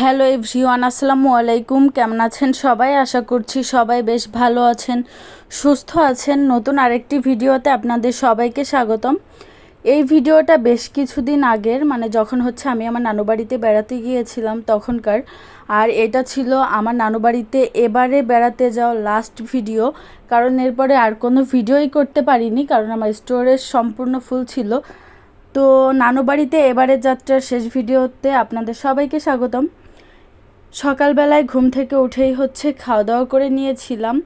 Hello everyone, আসসালামু আলাইকুম। কেমন আছেন সবাই? আশা করছি সবাই বেশ ভালো আছেন, সুস্থ আছেন। নতুন আরেকটি ভিডিওতে আপনাদের সবাইকে স্বাগতম। এই ভিডিওটা বেশ কিছুদিন আগের মানে যখন হচ্ছে আমি আমার নানু বাড়িতে গিয়েছিলাম তখনকার, আর এটা ছিল আমার নানু বাড়িতে এবারে বেড়াতে যাওয়া লাস্ট ভিডিও কারণ এরপরে আর কোনো ভিডিওই করতে পারিনি, কারণ আমার স্টোরেজ সম্পূর্ণ ফুল ছিল। তো নানু বাড়িতে এবারের যাত্রার শেষ ভিডিওতে আপনাদের সবাইকে স্বাগতম। সকালবেলায় ঘুম থেকে উঠেই হচ্ছে খাওয়া দাওয়া করে নিয়েছিলাম।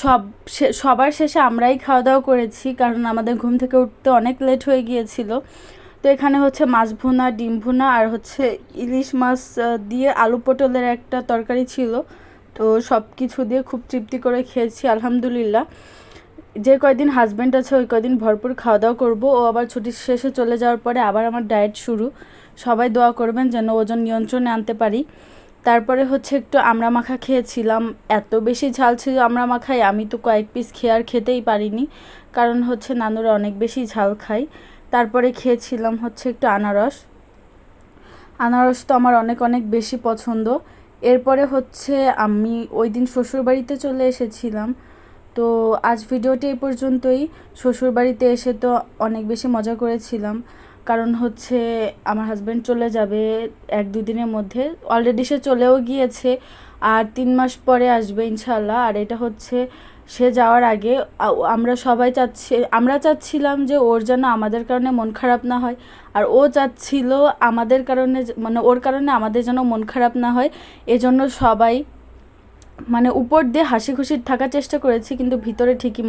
সব সবার শেষে আমরাই খাওয়া দাওয়া করেছি, কারণ আমাদের ঘুম থেকে উঠতে অনেক লেট হয়ে গিয়েছিল। তো এখানে হচ্ছে মাছ ভুনা, ডিম ভুনা আর হচ্ছে ইলিশ মাছ দিয়ে আলু পটলের একটা তরকারি ছিল। তো সব কিছু দিয়ে খুব তৃপ্তি করে খেয়েছি, আলহামদুলিল্লাহ। যে কয়দিন হাজব্যান্ড আছে, ওই কয়দিন ভরপুর খাওয়া দাওয়া করব। ও আবার ছুটির শেষে চলে যাওয়ার পরে আবার আমার ডায়েট শুরু। সবাই দোয়া করবেন যেন ওজন নিয়ন্ত্রণে আনতে পারি। তারপরে হচ্ছে একটু আমড়া মাখা খেয়েছিলাম। এত বেশি ঝাল ছিল আমড়া মাখায়, আমি তো কয়েক পিস খেয়ে আর খেতেই পারিনি। কারণ হচ্ছে নানুরা অনেক বেশি ঝাল খায়। তারপরে খেয়েছিলাম হচ্ছে একটু আনারস। আনারস তো আমার অনেক অনেক বেশি পছন্দ। এরপরে হচ্ছে আমি ওই দিন শ্বশুরবাড়িতে চলে এসেছিলাম। তো আজ ভিডিওটি এই পর্যন্তই। শ্বশুরবাড়িতে এসে তো অনেক বেশি মজা করেছিলাম। কারণ হচ্ছে আমার হাজব্যান্ড চলে যাবে এক দুদিনের মধ্যে। অলরেডি সে চলেও গিয়েছে, আর তিন মাস পরে আসবে ইনশাল্লাহ আর এটা হচ্ছে সে যাওয়ার আগে আমরা সবাই চাচ্ছি, আমরা চাচ্ছিলাম যে ওর যেন আমাদের কারণে মন খারাপ না হয়, আর ও চাচ্ছিল আমাদের কারণে মানে ওর কারণে আমাদের যেন মন খারাপ না হয়। এজন্য সবাই মানে উপর দিয়ে হাসি খুশি থাকার চেষ্টা করেছি, কিন্তু ভিতরে ঠিকই